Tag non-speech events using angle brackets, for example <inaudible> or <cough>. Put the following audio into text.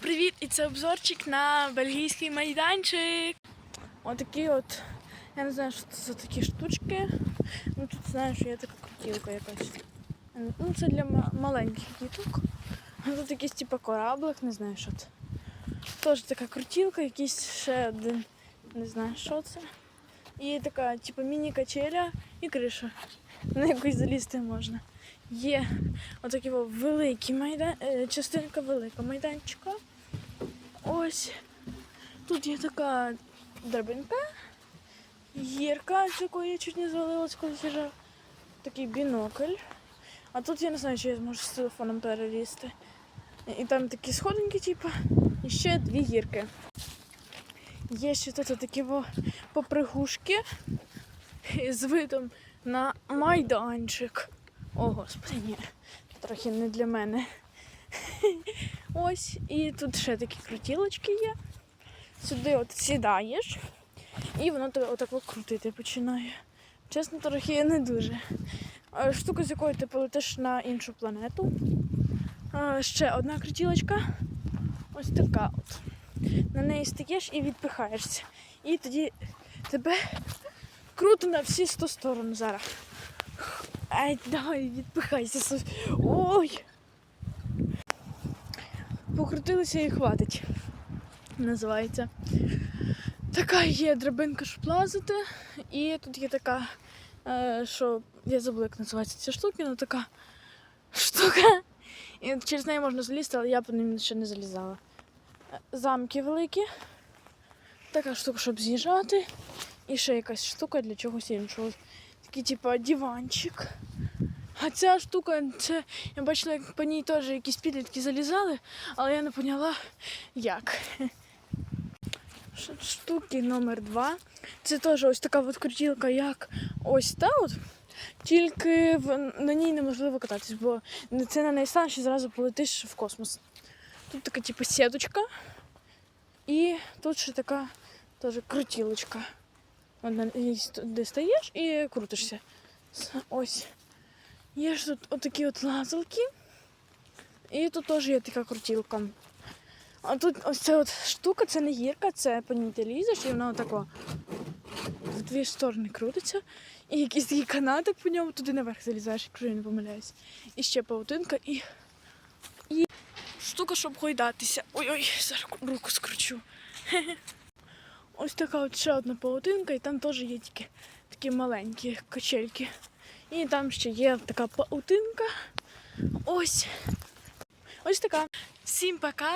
Привіт! І це обзорчик на бельгійський майданчик. Отакі от, я не знаю, що це за такі штучки. Ну тут знаю, що є така крутілка якась. Ну це для маленьких діток. Тут якийсь типу кораблик, не знаю, що це. Теж така крутілка, якийсь ще один, не знаю, що це. І така, типу, міні-качеля і криша. На якусь залізти можна. Є отакий о великий майдан, е, частинка велика майданчика. Ось. Тут є така драбинка, гірка, з якої я чуть не звалилась, коли їжджав. Такий бінокль. А тут я не знаю, чи я зможу з телефоном перелізти. І там такі сходинки, типу, і ще дві гірки. Є ще тут такі попригушки з видом на майданчик. О, господи, ні. Трохи не для мене. Ось, і тут ще такі крутілочки є. Сюди от сідаєш, і воно тебе отак от крутити починає. Чесно, трохи не дуже. Штука, з якою ти полетиш на іншу планету. Ще одна крутілочка. Ось така от. На неї стаєш і відпихаєшся. І тоді тебе круто на всі 100 сторон зараз. Ай, давай, відпихайся. Ой. Покрутилися і хватить. Називається. Така є драбинка, щоб лазити. І тут є така, е, що я забула, як називається ця штука, ну така штука. І через неї можна залізти, але я по ним ще не залізала. Замки великі. Така штука, щоб з'їжджати. І ще якась штука для чогось іншого. Такий, типу, диванчик. А ця штука, це я бачила, як по ній теж якісь підлітки залізали, але я не поняла, як. Штуки номер два. Це теж ось така от крутілка, як ось та от. Тільки в, на ній неможливо кататись, бо це на неї станеш і зразу полетиш в космос. Тут така, типу, сіточка. І тут ще така теж крутілочка. От на стаєш і крутишся. Ось. Є ж тут отакі от лазалки. І тут теж є така крутілка. А тут ось ця от штука, це не гірка, це по ній ти лізеш, і вона отако в дві сторони крутиться. І якийсь такий канатик по ньому туди наверх залізаєш, якщо я не помиляюсь. І ще паутинка і. І штука, щоб гойдатися. Ой-ой, зараз руку скручу. <laughs> Ось така от ще одна паутинка, і там теж є тільки такі маленькі качельки. І там ще є така паутинка. Ось. Ось така. Всім пока.